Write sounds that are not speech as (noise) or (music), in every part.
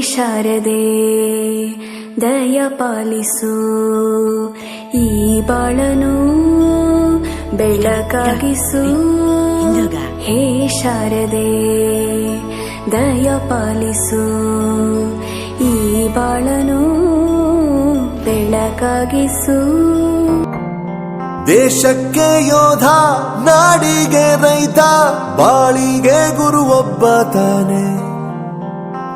ಶಾರದೆ, ದಯ ಪಾಲಿಸು. ಈ ಬಾಳನು ಬೆಳಕಾಗಿಸು. ಹೇ ಶಾರದೆ, ದಯ ಪಾಲಿಸು. ಈ ಬಾಳನು ಬೆಳಕಾಗಿಸು. ದೇಶಕ್ಕೆ ಯೋಧ, ನಾಡಿಗೆ ರೈತ, ಬಾಳಿಗೆ ಗುರು ಒಬ್ಬ ತಾನೆ.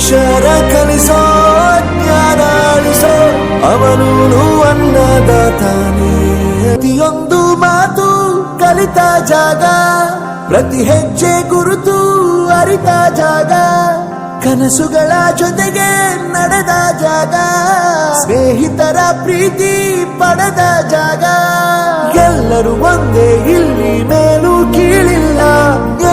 ಅಕ್ಷರ ಕಲಿಸೋ, ಜ್ಞಾನ ಅಳಿಸೋ ಅನ್ನದ ಅನ್ನದಾತಾನೆ ಪ್ರತಿಯೊಂದು ಮಾತು ಕಲಿತ ಜಾಗ, ಪ್ರತಿ ಹೆಜ್ಜೆ ಗುರುತು ಅರಿತ ಜಾಗ, ಕನಸುಗಳ ಜೊತೆಗೆ ನಡೆದ ಜಾಗ, ಸ್ನೇಹಿತರ ಪ್ರೀತಿ ಪಡೆದ ಜಾಗ. ಎಲ್ಲರೂ ಒಂದೇ ಇಲ್ಲಿ, ಮೇಲೂ ಕೀಳಿಲ್ಲ.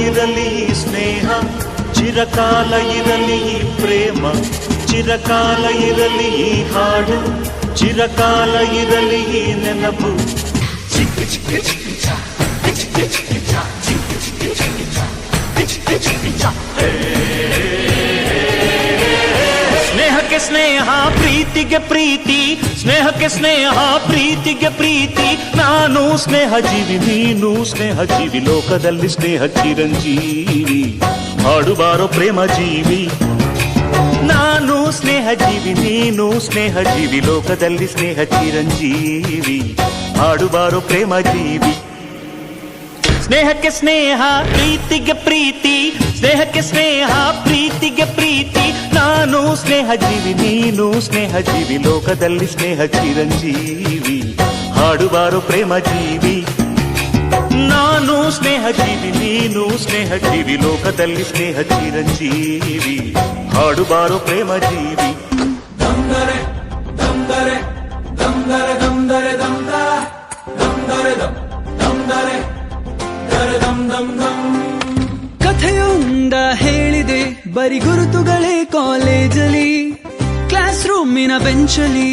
ಇರಲಿ ಈ ಸ್ನೇಹ ಚಿರಕಾಲ ಇರಲಿ ಈ ಪ್ರೇಮ ಚಿರಕಾಲ ಇರಲಿ ಈ ಹಾಡು ಚಿರಕಾಲ ಇರಲಿ ಈ ನೆನಪು ಸ್ನೇಹಕ್ಕೆ ಸ್ನೇಹ, ಪ್ರೀತಿಗೆ ಪ್ರೀತಿ. ಸ್ನೇಹಕ್ಕೆ ಸ್ನೇಹ, ಪ್ರೀತಿಗೆ ಪ್ರೀತಿ. ನಾನು ಸ್ನೇಹ ಜೀವಿ ನೀನು ಸ್ನೇಹ ಜೀವಿ ಲೋಕದಲ್ಲಿ ಸ್ನೇಹ ಚಿರಂಜೀವಿ ಹಾಡುಬಾರೋ ಪ್ರೇಮ ಜೀವಿ ನಾನು ಸ್ನೇಹ ಜೀವಿ ನೀನು ಸ್ನೇಹ ಜೀವಿ ಲೋಕದಲ್ಲಿ ಸ್ನೇಹ ಚಿರಂಜೀವಿ ಹಾಡುಬಾರೋ ಪ್ರೇಮ ಜೀವಿ ಸ್ನೇಹಕ್ಕೆ ಸ್ನೇಹ, ಪ್ರೀತಿಗೆ ಪ್ರೀತಿ. ಸ್ನೇಹಕ್ಕೆ ಸ್ನೇಹ, ಪ್ರೀತಿಗೆ ಪ್ರೀತಿ. ನಾನು ಸ್ನೇಹ ಜೀವಿ ನೀನು ಸ್ನೇಹ ಜೀವಿ ಲೋಕದಲ್ಲಿ ಸ್ನೇಹ ಚಿರಂಜೀವಿ ಹಾಡುಬಾರೋ ಪ್ರೇಮ ಜೀವಿ ನಾನು ಸ್ನೇಹ ಜೀವಿ ನೀನು ಸ್ನೇಹ ಜೀವಿ ಲೋಕದಲ್ಲಿ ಸ್ನೇಹ ಚಿರಂಜೀವಿ ಹಾಡುಬಾರೋ ಪ್ರೇಮ ಜೀವಿ ಕಥೆಯೊಂದ ಹೇಳಿದೆ, ಬರಿ ಗುರುತುಗಳೇ ಕಾಲೇಜಲ್ಲಿ ಕ್ಲಾಸ್ ರೂಮಿನ ಬೆಂಚಲ್ಲಿ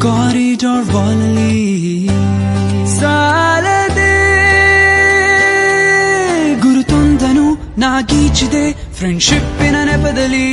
ಕಾರಿಡಾರ್ ವಾಲಲ್ಲಿ. ಸಾಲದೆ, ಗುರುತೊಂದನು ನಾಗೀಚಿದೆ ಫ್ರೆಂಡ್ಶಿಪ್ಪಿನ ನೆಪದಲ್ಲಿ.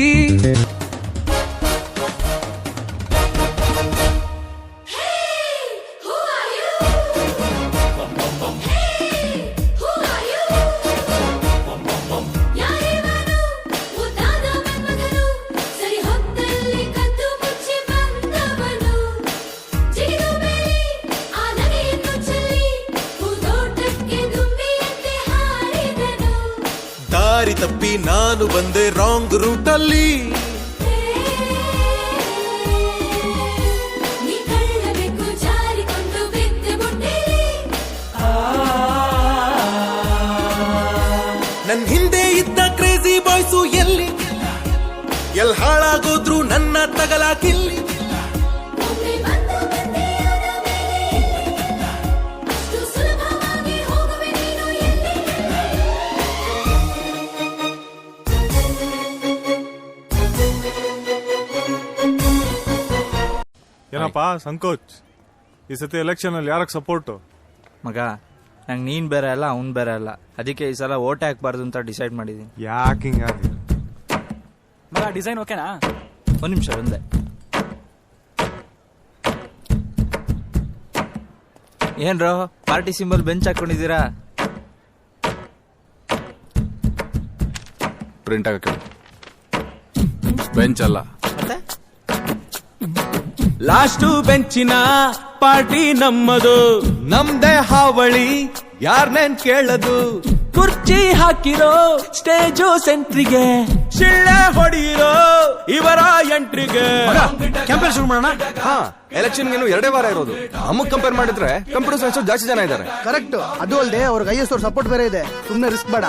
ಬುಟ್ಟಿಲಿ ನನ್ ಹಿಂದೆ ಇದ್ದ ಕ್ರೇಜಿ ಬಾಯ್ಸು ಎಲ್ಲಿ? ಎಲ್ ಹಾಳಾಗೋದ್ರು ನನ್ನ ತಗಲಾಕಿಲ್ಲಿ. ಏನಪ್ಪಾ ಸಂಕೋಚ್ ಈ ಸತಿ ಎಲೆಕ್ಷನ್ ಅಲ್ಲಿ ಯಾರಕ್ ಸಪೋರ್ಟ್ ಮಗ ನಂಗೆ ನೀನ್ ಬೇರೆ ಅಲ್ಲ ಅವ್ನ್ ಬೇರೆ ಅಲ್ಲ. ಅದಕ್ಕೆ ಈ ಸಲ ಓಟ್ ಹಾಕ್ಬಾರ್ದು ಅಂತ ಡಿಸೈಡ್ ಮಾಡಿದೀನಿ. ಯಾಕೆ ಹಿಂಗಾಗಿ ಮಗ ಡಿಸೈನ್ ಓಕೆನಾ ಒಂದ್ ನಿಮಿಷ ಒಂದೇ. ಏನ್ರೋ ಪಾರ್ಟಿ ಸಿಂಬಲ್ ಬೆಂಚ್ ಹಾಕೊಂಡಿದ್ದೀರಾ? ಪ್ರಿಂಟ್ ಆಗಕ್ಕೆ ಬೆಂಚ್ ಅಲ್ಲ. ಮತ್ತೆ? ಲಾಸ್ಟು ಬೆಂಚಿನ ಪಾರ್ಟಿ ನಮ್ಮದು. ನಮ್ದೇ ಹಾವಳಿ ಯಾರ್ನೇನ್ ಕೇಳದು? ಕುರ್ಚಿ ಹಾಕಿರೋ ಸ್ಟೇಜು ಸೆಂಟ್ರಿಗೆ. ಶಿಳ್ಳೆ ಹೊಡೆಯಿರೋ ಇವರ ಎಂಟ್ರಿಗೆ. ಕ್ಯಾಂಪೇನ್ ಶುರು ಮಾಡೋಣ. ಹಾ ಎಲೆಕ್ಷನ್ ಏನು ಎರಡೇ ವಾರ ಇರೋದು. ನಮಗ್ ಕಂಪೇರ್ ಮಾಡಿದ್ರೆ ಕಂಪ್ಯೂಟರ್ ಸೈನ್ಸ್ ಜಾಸ್ತಿ ಜನ ಇದ್ದಾರೆ. ಕರೆಕ್ಟ್ ಅದು ಅಲ್ಲದೆ ಅವ್ರಿಗೆ ಐ ಎಸ್ ಅವ್ರ ಸಪೋರ್ಟ್ ಬೇರೆ ಇದೆ. ಸುಮ್ಮನೆ ರಿಸ್ಕ್ ಬೇಡ.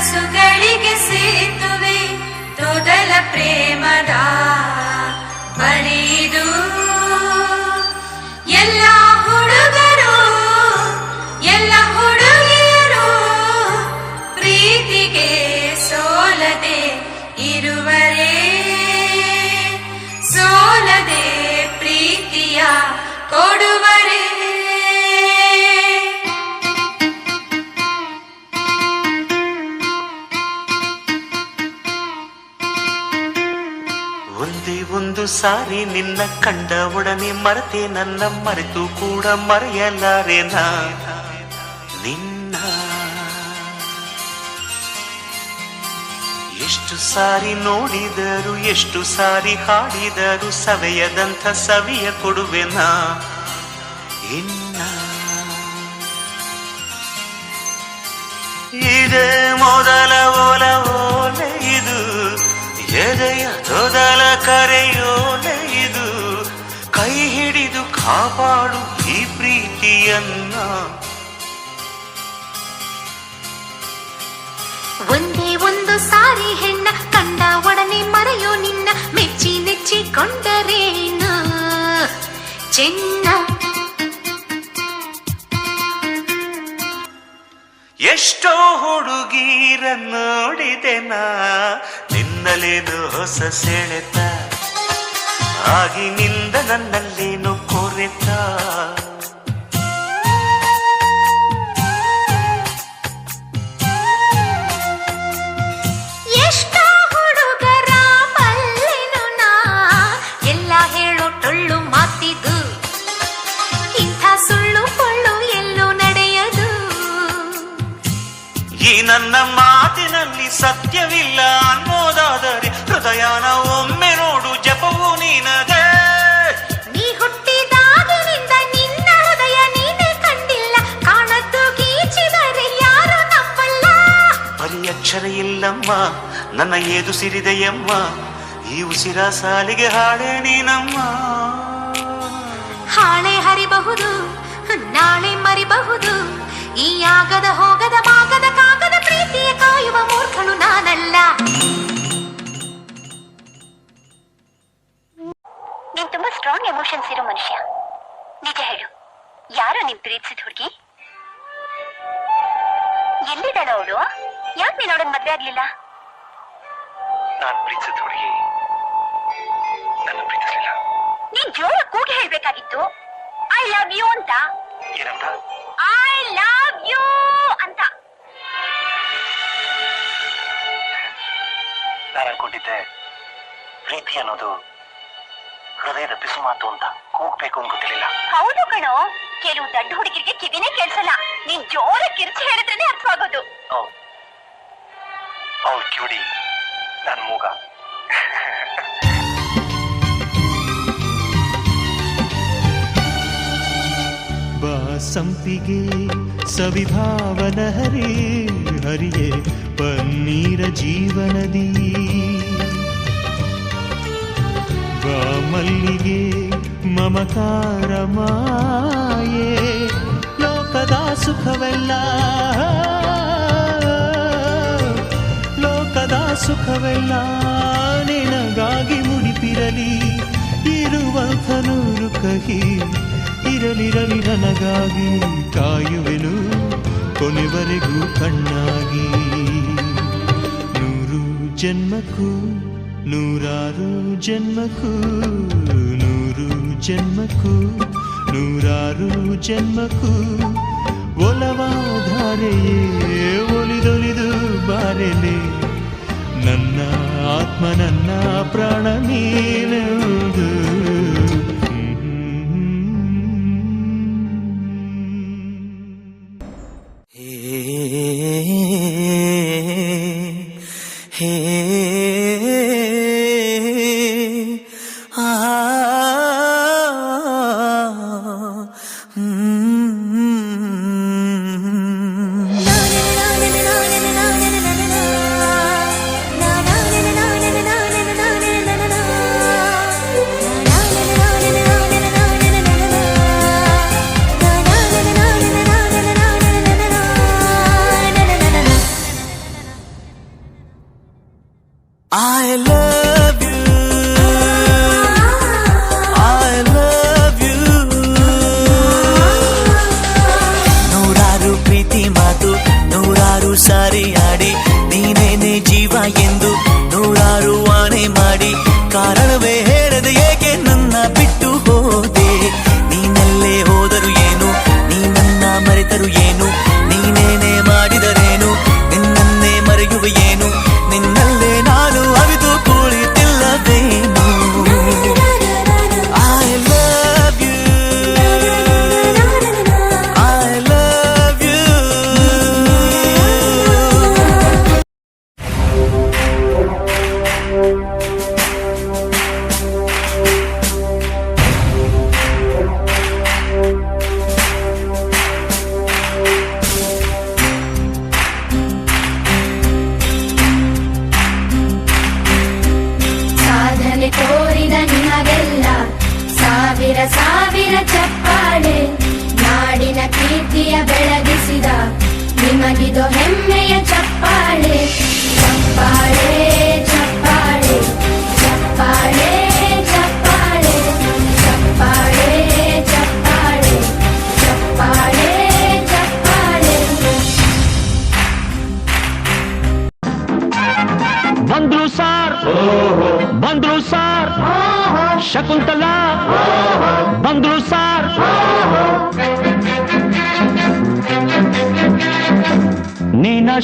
ಕನಸುಗಳಿಗೆ ಸೇತುವೆ ಮೊದಲ ಪ್ರೇಮದ ಸಾರಿ ನಿನ್ನ ಕಂಡ ಒಡನೆ ಮರೆತೆ ನನ್ನ ಮರೆತು ಕೂಡ ಮರೆಯಲಾರೆನ ನಿನ್ನ ಎಷ್ಟು ಸಾರಿ ನೋಡಿದರು, ಎಷ್ಟು ಸಾರಿ ಹಾಡಿದರು ಸವೆಯದಂಥ ಸವಿಯ ಕೊಡುವೆನ ಇನ್ನ ಇದೇ ಮೊದಲ ಇದು ಎದೆಯ ತೊದಲ ಕರೆಯೋ ನೈದು ಕೈ ಹಿಡಿದು ಕಾಪಾಡು ಈ ಪ್ರೀತಿಯನ್ನ. ಒಂದೇ ಒಂದು ಸಾರಿ ಹೆಣ್ಣ ಕಂಡ ಒಡನೆ ಮರೆಯೋ ನಿನ್ನ ಮೆಚ್ಚಿ ನೆಚ್ಚಿಕೊಂಡರೇನ? ಚೆನ್ನ. ಎಷ್ಟೋ ಹುಡುಗೀರ ನೋಡಿದೆನ ನಿನ್ನಲೇನು ಹೊಸ ಸೆಳೆತ. ಆಗಿನಿಂದ ನನ್ನಲ್ಲೇನು ಕೊರೆತ. ಈ ನನ್ನ ಮಾತಿನಲ್ಲಿ ಸತ್ಯವಿಲ್ಲ ಅನ್ನೋದಾದರೆ ಹೃದಯನ ಒಮ್ಮೆ ನೋಡು ಜಪವು ನೀನದೇ ನೀ ಹುಟ್ಟಿದಾಗಿನಿಂದ ನಿನ್ನ ಹೃದಯ ನೀನೇ ಕಂಡಿಲ್ಲ. ಕಾಣದ್ದು ಗೀಚಿದರೆ ಯಾರು ನಂಬಲ್ಲ. ಬರೀ ಅಕ್ಷರ ಇಲ್ಲಮ್ಮ ನನ್ನ ಏದು ಸಿರಿದೆಯಮ್ಮ ಈ ಉಸಿರ ಸಾಲಿಗೆ ಹಾಳೆ ನೀನಮ್ಮ. ಹಾಳೆ ಹರಿಬಹುದು ನಾಳೆ ಮರಿಬಹುದು. ಈ ಆಗದ ಹೋಗದ ಮೂರ್ಖನು ನೀನ್ ತುಂಬಾ ಸ್ಟ್ರಾಂಗ್ ಎಮೋಷನ್ಸ್ ಇರೋ ಮನುಷ್ಯ. ನಿಜ ಹೇಳು ಯಾರು ನೀನ್ ಪ್ರೀತಿಸಿದ ಹುಡುಗಿ? ಎಲ್ಲಿದ್ದಾಳ ಅವಳು? ಯಾಕೆ ನೀನ್ ಅವಳನ್ ಮದ್ವೆ ಆಗ್ಲಿಲ್ಲ? ನಾನು ಪ್ರೀತಿಸಿದ ಹುಡುಗಿ ನನ್ನ ಪ್ರೀತಿಸಲಿಲ್ಲ. ನೀನ್ ಜೋರ ಕೂಗಿ ಹೇಳ್ಬೇಕಾಗಿತ್ತು. ಐ ಲವ್ ಯು ಅಂತ. ಏನಂತ? ಐ ಲವ್ ಯು ಅಂತ. ನಾನು ಅನ್ಕೊಂಡಿದ್ದೆ. ಪ್ರೀತಿ ಅನ್ನೋದು ಹೃದಯದ ಬಿಸು ಮಾತು ಅಂತ ಹೋಗ್ಬೇಕು ಅಂತ ಗೊತ್ತಿರಲಿಲ್ಲ. ಹೌದು ಕಣೋ. ಕೆಲವು ದಡ್ಡ ಹುಡುಗಿರಿಗೆ ಕಿವಿನೇ ಕೇಳಿಸಲ್ಲ. ನೀನ್ ಜೋರ ಕಿರ್ಚಿ ಹೇಳಿದ್ರೇನೆ ಅರ್ಥವಾಗೋದು. ಅವ್ಳು ಕಿವಿಡಿ ನಾನು ಮೂಗ. (laughs) ಸಂಪಿಗೆ ಸವಿಭಾವನ ಹರಿ, ಹರಿಯೇ ಪನ್ನೀರ ಜೀವನದಿ. ಮಲ್ಲಿಗೆ ಮಮಕಾರ ಮಾಯೇ, ಲೋಕದ ಸುಖವೆಲ್ಲ. ಲೋಕದ ಸುಖವೆಲ್ಲ ನಿನಗಾಗಿ ಮುಡಿಪಿರಲಿ, ಇರುವಂಥ ನೂರು ಕಹಿ. ಇರಲಿರಲಿ ನನಗಾಗಿ ಕಾಯುವೆನು ಕೊನೆವರೆಗೂ ಕಣ್ಣಾಗಿ. ನೂರು ಜನ್ಮಕ್ಕೂ, ನೂರಾರು ಜನ್ಮಕ್ಕೂ, ನೂರು ಜನ್ಮಕ್ಕೂ, ನೂರಾರು ಜನ್ಮಕ್ಕೂ, ಒಲವಾಧಾರೆಯೇ ಒಲಿದೊಲಿದು ಬಾರೆಲೆ. ನನ್ನ ಆತ್ಮ, ನನ್ನ ಪ್ರಾಣ ನೀನೆಂದು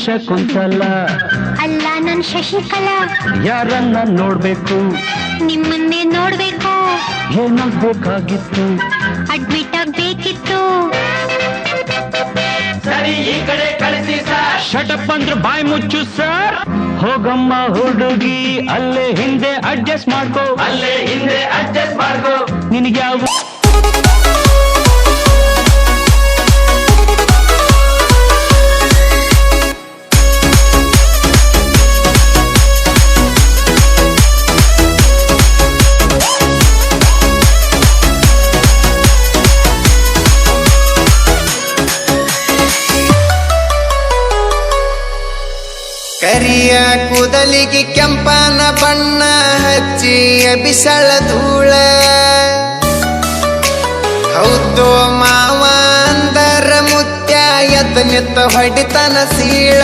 ಶಕುಂತಲ ಅಲ್ಲ ನನ್ ಶಶಿಕಲ ಯಾರನ್ನ ನೋಡ್ಬೇಕು? ನಿಮ್ಮನ್ನೇ ನೋಡ್ಬೇಕು. ಏನಾಗ್ಬೇಕಾಗಿತ್ತು ಅಡ್ಮಿಟ್ ಆಗ್ಬೇಕಿತ್ತು ಸರಿ ಈ ಕಡೆ ಕಳಿಸಿ ಸರ್. ಶಟಪ್ ಅಂದ್ರೆ ಬಾಯಿ ಮುಚ್ಚು ಸರ್. ಹೋಗಮ್ಮ ಹುಡುಗಿ ಅಲ್ಲೇ ಹಿಂದೆ ಅಡ್ಜಸ್ಟ್ ಮಾಡ್ಕೋ. ಅಲ್ಲೇ ಹಿಂದೆ ಅಡ್ಜಸ್ಟ್ ಮಾಡ್ಕೋ. ನಿನಗೆ ಯಾವ ಕಣ್ಣಿಗೆ ಕೆಂಪನ ಬಣ್ಣ ಹಚ್ಚಿ ಬಿಸಳ ಧೂಳ. ಹೌದು ಮಾವ ಅಂದರ ಮುತ್ಯ ಎದ್ದ ನಿತ್ತ ಹೊಡಿತನ ಸೀಳ.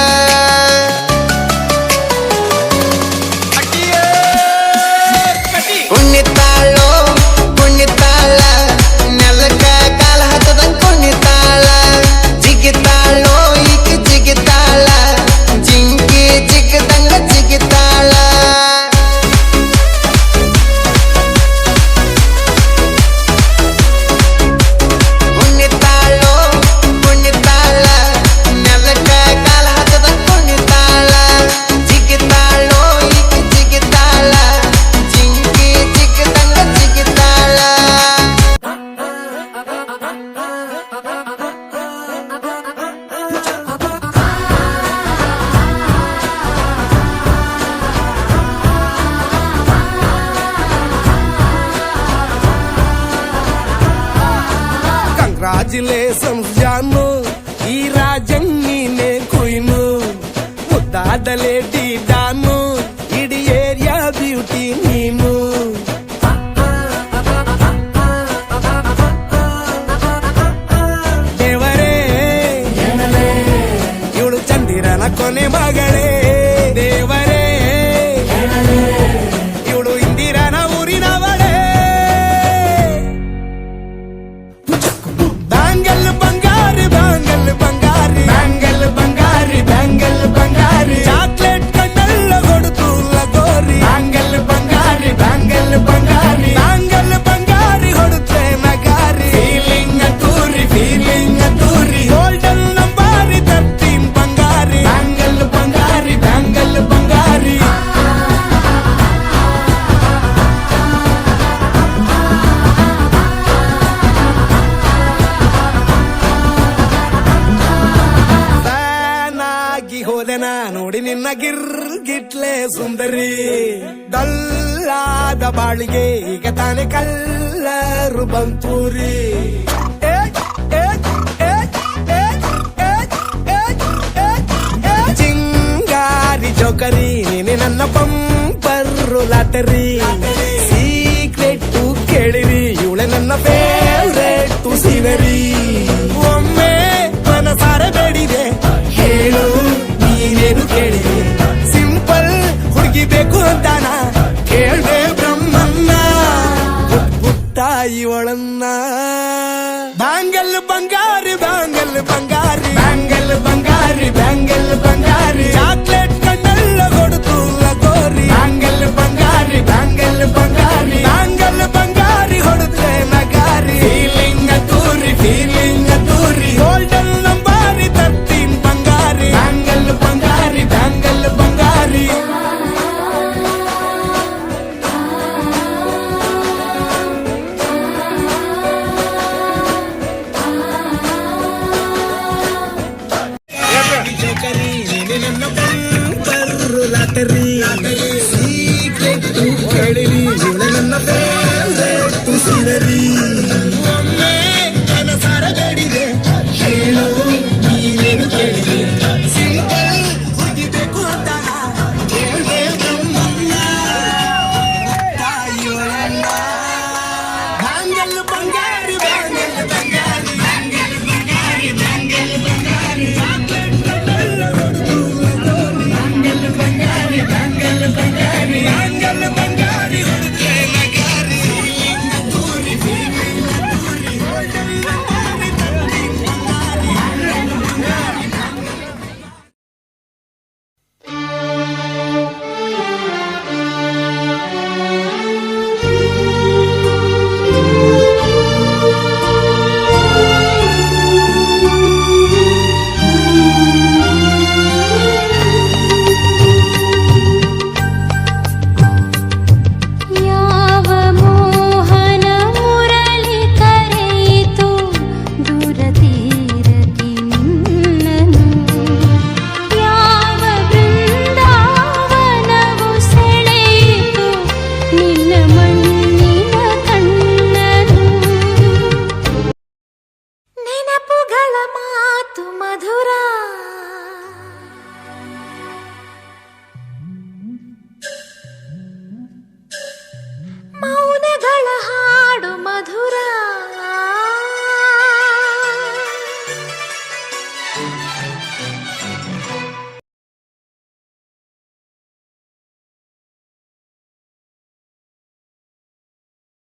de les పాన్పూరి చింగారి జోకరి నిన్న పంపర్రు లాటరీ